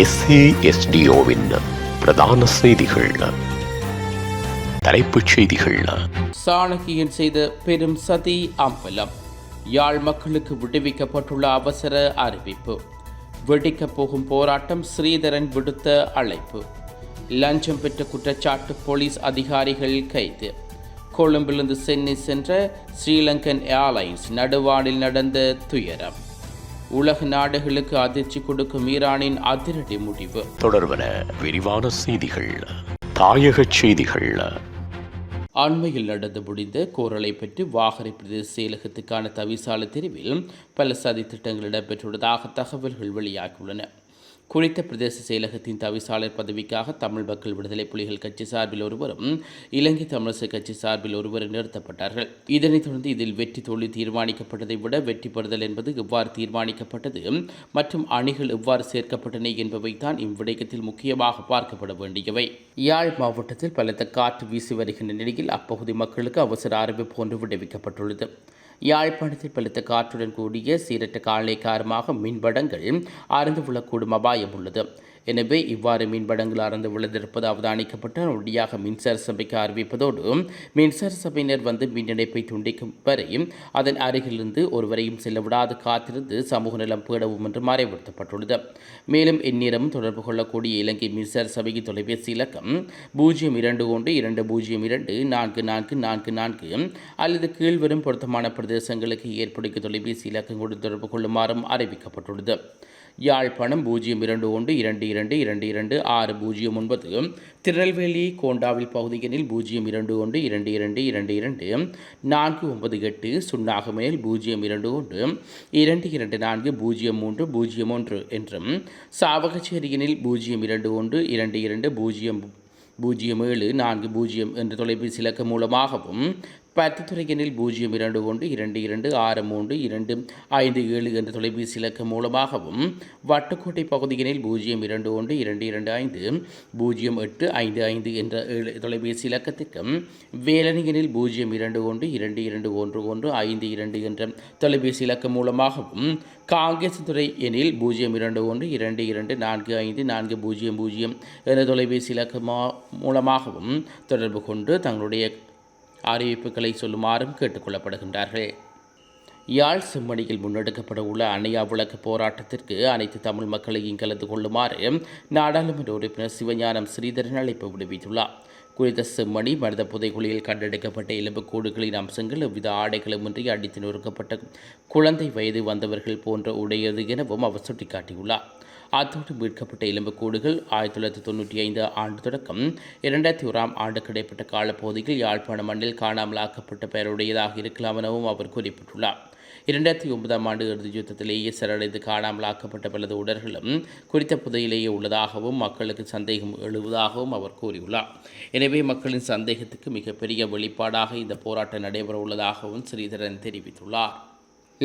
எஸ்ஏஎஸ்டிஓவின் பிரதான செய்திகள். தலைப்புச் செய்திகள். சாணகியன் செய்த பெரும் சதி அம்பலம். யாழ் மக்களுக்கு விடுவிக்கப்பட்டுள்ள அவசர அறிவிப்பு. வெடிக்கப் போகும் போராட்டம் ஸ்ரீதரன் விடுத்த அழைப்பு. லஞ்சம் பெற்ற குற்றச்சாட்டு போலீஸ் அதிகாரிகள் கைது. கொழும்பிலிருந்து சென்னை சென்ற ஸ்ரீலங்கன் ஏர்லைன்ஸ் நடுவானில் நடந்த துயரம். உலக நாடுகளுக்கு அதிர்ச்சி கொடுக்கும் ஈரானின் அதிரடி முடிவு. தொடர்பன விரிவான செய்திகள் தாயகச் செய்திகள். அண்மையில் நடந்து முடிந்த கோரலை பெற்று வாகரை பிரதேச செயலகத்துக்கான தவிசாளர் தெரிவில் பல சதி திட்டங்கள் இடம்பெற்றுள்ளதாக தகவல்கள் வெளியாகியுள்ளன. குறித்த பிரதேச செயலகத்தின் தவிசாளர் பதவிக்காக தமிழ் மக்கள் விடுதலை புலிகள் கட்சி சார்பில் ஒருவரும் இலங்கை தமிழரசு கட்சி சார்பில் ஒருவரும் நிறுத்தப்பட்டார்கள். இதனைத் தொடர்ந்து இதில் வெற்றி தோல்வி தீர்மானிக்கப்பட்டதை விட வெற்றி பெறுதல் என்பது எவ்வாறு தீர்மானிக்கப்பட்டது மற்றும் அணிகள் எவ்வாறு சேர்க்கப்பட்டன என்பவைதான் இவ்விடயத்தில் முக்கியமாக பார்க்கப்பட வேண்டியவை. யாழ் மாவட்டத்தில் பலத்த காற்று வீசி வருகின்ற நிலையில் அப்பகுதி மக்களுக்கு அவசர அறிவிப்பு ஒன்று விடுவிக்கப்பட்டுள்ளது. யாழ்ப்பாணத்தில் பலத்த காற்றுடன் கூடிய சீரற்ற காலநிலை காரணமாக மின்படங்கள் அறந்து விழக்கூடும் அபாயம் உள்ளது. எனவே இவ்வாறு மீன்படங்கள் அறந்து விழுந்திருப்பது அவதானிக்கப்பட்டு உடனடியாக மின்சார சபைக்கு அறிவிப்பதோடு மின்சார சபையினர் வந்து மின் இணைப்பை துண்டிக்கும் வரை அதன் அருகிலிருந்து ஒருவரையும் செல்ல விடாது காத்திருந்து சமூக நலம் பேடவும் என்று அறிவுறுத்தப்பட்டுள்ளது மேலும் இந்நேரம் தொடர்பு கொள்ளக்கூடிய இலங்கை மின்சார சபைக்கு தொலைபேசி இலக்கம் பூஜ்ஜியம் இரண்டு ஒன்று இரண்டு பூஜ்ஜியம் இரண்டு நான்கு நான்கு நான்கு நான்கு அல்லது கீழ்வரும் பொருத்தமான பிரதேசங்களுக்கு ஏற்படுத்த தொலைபேசி இலக்கங்களுடன் தொடர்பு கொள்ளுமாறும் அறிவிக்கப்பட்டுள்ளது. யாழ்ப்பாணம் பூஜ்ஜியம் இரண்டு ஒன்று இரண்டு இரண்டு இரண்டு இரண்டு ஆறு பூஜ்ஜியம் ஒன்பது. திருநெல்வேலி கோண்டாவில் பகுதிகளில் பூஜ்ஜியம் இரண்டு ஒன்று இரண்டு இரண்டு இரண்டு இரண்டு. நான்கு ஒன்பது எட்டு சுண்ணாகமேல் பூஜ்ஜியம் இரண்டு ஒன்று. இரண்டு இரண்டு நான்கு பூஜ்ஜியம் மூன்று பூஜ்ஜியம் ஒன்று என்றும் சாவகச்சேரியினில் பூஜ்ஜியம் இரண்டு ஒன்று இரண்டு இரண்டு பூஜ்ஜியம் பூஜ்ஜியம் ஏழு நான்கு பூஜ்ஜியம் என்ற தொலைபேசி இலக்கம் மூலமாகவும் பத்து துறையினில் பூஜ்ஜியம் இரண்டு ஒன்று இரண்டு இரண்டு ஆறு மூன்று இரண்டு ஐந்து ஏழு என்ற தொலைபேசி இலக்கம் மூலமாகவும் வட்டுக்கோட்டை பகுதியினில் பூஜ்ஜியம் இரண்டு ஒன்று இரண்டு இரண்டு ஐந்து பூஜ்ஜியம் எட்டு ஐந்து ஐந்து என்ற ஏழு தொலைபேசி இலக்கத்திற்கும் வேலணியனில் பூஜ்ஜியம் இரண்டு ஒன்று இரண்டு இரண்டு ஒன்று ஒன்று ஐந்து இரண்டு என்ற தொலைபேசி இலக்கம் மூலமாகவும் காங்கிரஸ் துறை எனில் பூஜ்ஜியம் இரண்டு ஒன்று இரண்டு இரண்டு நான்கு ஐந்து நான்கு பூஜ்ஜியம் பூஜ்ஜியம் என்ற தொலைபேசி இலக்கம் மூலமாகவும் தொடர்பு கொண்டு தங்களுடைய அறிவிப்புகளை சொல்லுமாறும் கேட்டுக்கொள்ளப்படுகின்றார்கள் யாழ் செம்மணியில் முன்னெடுக்கப்பட உள்ள அணையா விளக்கு போராட்டத்திற்கு அனைத்து தமிழ் மக்களையும் கலந்து கொள்ளுமாறு நாடாளுமன்ற உறுப்பினர் சிவஞானம் ஸ்ரீதரன் அழைப்பு விடுவித்துள்ளார். குறித்த செம்மணி மனித புதைகுழியில் கண்டெடுக்கப்பட்ட எலும்புக்கூடுகளின் அம்சங்கள் எவ்வித ஆடைகளுமின்றி அடித்து நொறுக்கப்பட்ட குழந்தை வயது வந்தவர்கள் போன்ற உடையது எனவும் அவர் சுட்டிக்காட்டியுள்ளார். அத்தோடு மீட்கப்பட்ட எலும்புக்கூடுகள் ஆயிரத்தி தொள்ளாயிரத்தி தொண்ணூற்றி ஐந்து ஆண்டு தொடக்கம். இரண்டாயிரத்தி ஓராம் ஆண்டு கிடைப்பட்ட காலப்பகுதியில் யாழ்ப்பாண மண்ணில் காணாமல் ஆக்கப்பட்ட பெயருடையதாக இருக்கலாம் எனவும் அவர் குறிப்பிட்டுள்ளார். இரண்டாயிரத்தி ஒன்பதாம் ஆண்டு இறுதி யுத்தத்திலேயே சரணடைந்து காணாமல் ஆக்கப்பட்ட பலது உடல்களும் குறித்த புதையிலேயே உள்ளதாகவும் மக்களுக்கு சந்தேகம் எழுவதாகவும் அவர் கூறியுள்ளார். எனவே மக்களின் சந்தேகத்துக்கு மிகப்பெரிய வெளிப்பாடாக இந்த போராட்டம் நடைபெற உள்ளதாகவும் ஸ்ரீதரன் தெரிவித்துள்ளார்.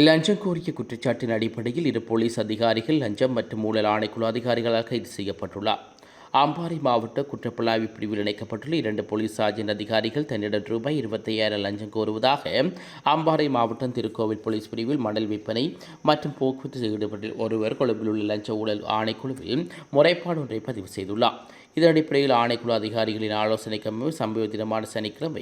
லஞ்சம் கோரிய குற்றச்சாட்டின் அடிப்படையில் இரு போலீஸ் அதிகாரிகள் லஞ்சம் மற்றும் ஊழல் ஆணைக்குழு அதிகாரிகளாக கைது செய்யப்பட்டுள்ளார். அம்பாறை மாவட்ட குற்றப்புலனாய்வு பிரிவில் இணைக்கப்பட்டுள்ள இரண்டு போலீஸ் சார்ஜன் அதிகாரிகள் தன்னிடம் ரூபாய் இருபத்தையாயிரம் லஞ்சம் கோருவதாக அம்பாறை மாவட்டம் திருக்கோவில் போலீஸ் பிரிவில் மணல் விற்பனை மற்றும் போக்குவரத்து ஈடுபட்டில் ஒருவர் கொழும்பில் உள்ள லஞ்ச ஊழல் ஆணைக்குழுவில் முறைப்பாடு ஒன்றை பதிவு செய்துள்ளார். இதன் அடிப்படையில் ஆணைக்குழு அதிகாரிகளின் ஆலோசனைக்கு சம்பவ தினமான சனிக்கிழமை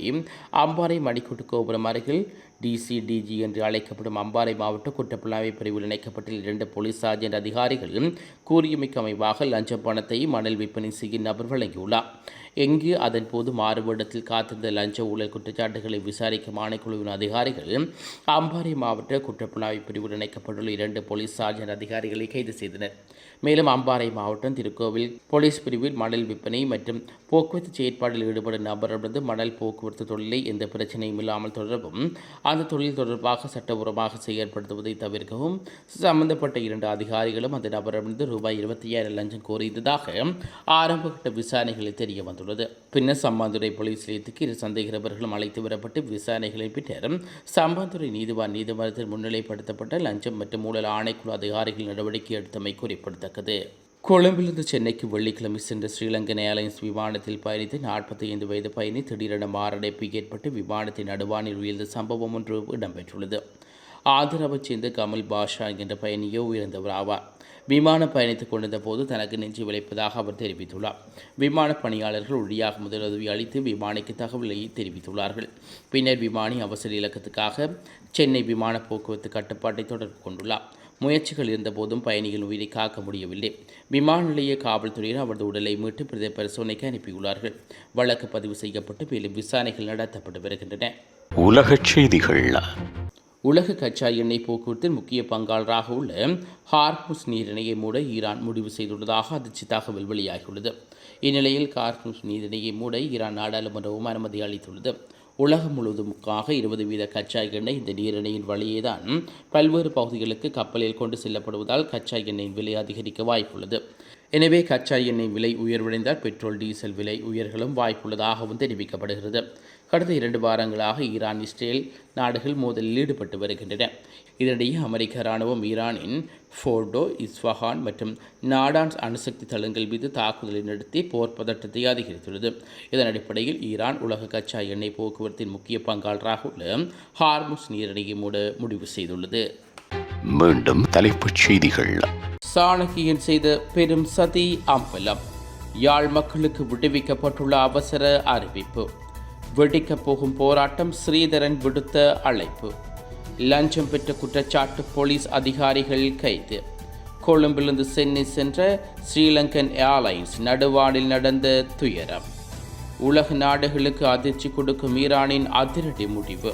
அம்பாறை மணிக்கூட்டு கோபுரம் அருகில் டிசிடிஜி என்று அழைக்கப்படும் அம்பாறை மாவட்ட குற்றப்புலனாய்வு பிரிவில் இணைக்கப்பட்ட இரண்டு போலீஸ் சார்ஜென்ட் அதிகாரிகளும் கூறியமைக்கு அமைவாக லஞ்ச பணத்தை மணல் விற்பனை செய்யும் நபர் வழங்கியுள்ளார். எங்கு அதன் போது மாறுபடத்தில் காத்திருந்த லஞ்ச ஊழல் குற்றச்சாட்டுகளை விசாரிக்கும் ஆணைக்குழுவின் அதிகாரிகள் அம்பாறை மாவட்ட குற்றப்புலனாய்வு பிரிவில் இணைக்கப்பட்டுள்ள இரண்டு போலீஸ் சார்ஜென்ட் அதிகாரிகளை கைது செய்தனர். மேலும் அம்பாறை மாவட்டம் திருக்கோவில் போலீஸ் பிரிவில் மணல் விற்பனை மற்றும் போக்குவரத்து செயற்பாட்டில் ஈடுபடும் நபரிடமிருந்து மணல் போக்குவரத்து தொழிலை எந்த பிரச்சனையும் இல்லாமல் தொடரவும் அந்த தொழில் தொடர்பாக சட்டபூர்வமாக செயற்படுத்துவதை தவிர்க்கவும் சம்பந்தப்பட்ட இரண்டு அதிகாரிகளும் அந்த நபரிடமிருந்து ரூபாய் இருபத்தி ஐயாயிரம் லஞ்சம் கோரியதாக ஆரம்பகட்ட விசாரணைகளில் தெரிய வந்துள்ளது பின்னர் சம்பாந்துறை போலீஸ் நிலையத்துக்கு இரு சந்தேகிரவர்களும் அழைத்து வரப்பட்டு விசாரணைகளை பின்னர் சம்பாந்துறை நீதிவான் நீதிமன்றத்தில் முன்னிலைப்படுத்தப்பட்ட லஞ்சம் மற்றும் ஊழல் ஆணைக்குழு அதிகாரிகள் நடவடிக்கை எடுத்தமை குறிப்பிடத்தக்கது. கொழும்பிலிருந்து சென்னைக்கு வெள்ளிக்கிழமை சென்ற ஸ்ரீலங்கன் ஏர்லைன்ஸ் விமானத்தில் பயணித்து நாற்பத்தி ஐந்து வயது பயணி திடீரென மாரடைப்பு ஏற்பட்டு விமானத்தின் நடுவானில் உயர்ந்த சம்பவம் ஒன்று இடம்பெற்றுள்ளது. ஆந்திராவைச் சேர்ந்த கமல் பாஷா என்ற பயணியோ உயர்ந்தவர் ஆவார். விமானம் பயணித்துக் கொண்டிருந்த போது தனக்கு நெஞ்சு விளைப்பதாக அவர் தெரிவித்துள்ளார். விமான பணியாளர்கள் ஒழியாக முதலுதவி அளித்து விமானிக்கு தகவலை தெரிவித்துள்ளார்கள். பின்னர் விமானி அவசர இலக்கத்துக்காக சென்னை விமான போக்குவரத்து கட்டுப்பாட்டை தொடர்பு கொண்டுள்ளார். முயற்சிகள் இருந்தபோதும் பயணிகள் உயிரை காக்க முடியவில்லை. விமான நிலைய காவல்துறையினர் அவரது உடலை மீட்டு பிரதே பரிசோதனைக்கு அனுப்பியுள்ளார்கள். வழக்கு பதிவு செய்யப்பட்டு மேலும் விசாரணைகள் நடத்தப்பட்டு வருகின்றன. உலகச் செய்திகள் உலக கச்சா எண்ணெய் போக்குவரத்தில் முக்கிய பங்காளராக உள்ள ஹார்முஸ் நீரிணையை மூட ஈரான் முடிவு செய்துள்ளதாக அதிர்ச்சி தகவல் வெளியாகியுள்ளது. இந்நிலையில் ஹார்முஸ் நீரிணையை மூட ஈரான் நாடாளுமன்றமும் அனுமதி அளித்துள்ளது. உலகம் முழுவதுமுக்காக இருபது வீத கச்சா எண்ணெய் இந்த நீரிணையின் வழியே தான் பல்வேறு பகுதிகளுக்கு கப்பலில் கொண்டு செல்லப்படுவதால் கச்சா எண்ணெயின் விலை அதிகரிக்க வாய்ப்புள்ளது. எனவே கச்சா எண்ணெய் விலை உயர்வடைந்தால் பெட்ரோல் டீசல் விலை உயர்களும் வாய்ப்புள்ளதாகவும் தெரிவிக்கப்படுகிறது. கடந்த இரண்டு வாரங்களாக ஈரான் இஸ்ரேல் நாடுகள் மோதலில் ஈடுபட்டு வருகின்றன. இதனிடையே அமெரிக்க இராணுவம் ஈரானின் ஃபோர்டோ இஸ்ஃபஹான் மற்றும் நாடான்ஸ் அணுசக்தி தளங்கள் மீது தாக்குதலை நடத்தி போர் பதட்டத்தை அதிகரித்துள்ளது. இதன் அடிப்படையில் ஈரான் உலக கச்சா எண்ணெய் போக்குவரத்தின் முக்கிய பங்காளராக உள்ள ஹார்முஸ் நீரிணையை மூட முடிவு செய்துள்ளது. மீண்டும் தலைப்புச் செய்திகள். சாணக்கியன் செய்த பெரும் சதி அம்பலம். யாழ் மக்களுக்கு விடுவிக்கப்பட்டுள்ள அவசர அறிவிப்பு. வெடிக்கப் போகும் போராட்டம் ஸ்ரீதரன் விடுத்த அழைப்பு. லஞ்சம் பெற்ற குற்றச்சாட்டு போலீஸ் அதிகாரிகள் கைது. கொழும்பிலிருந்து சென்னை சென்ற ஸ்ரீலங்கன் ஏர்லைன்ஸ் நடுவானில் நடந்த துயரம். உலக நாடுகளுக்கு அதிர்ச்சி கொடுக்கும் ஈரானின் அதிரடி முடிவு.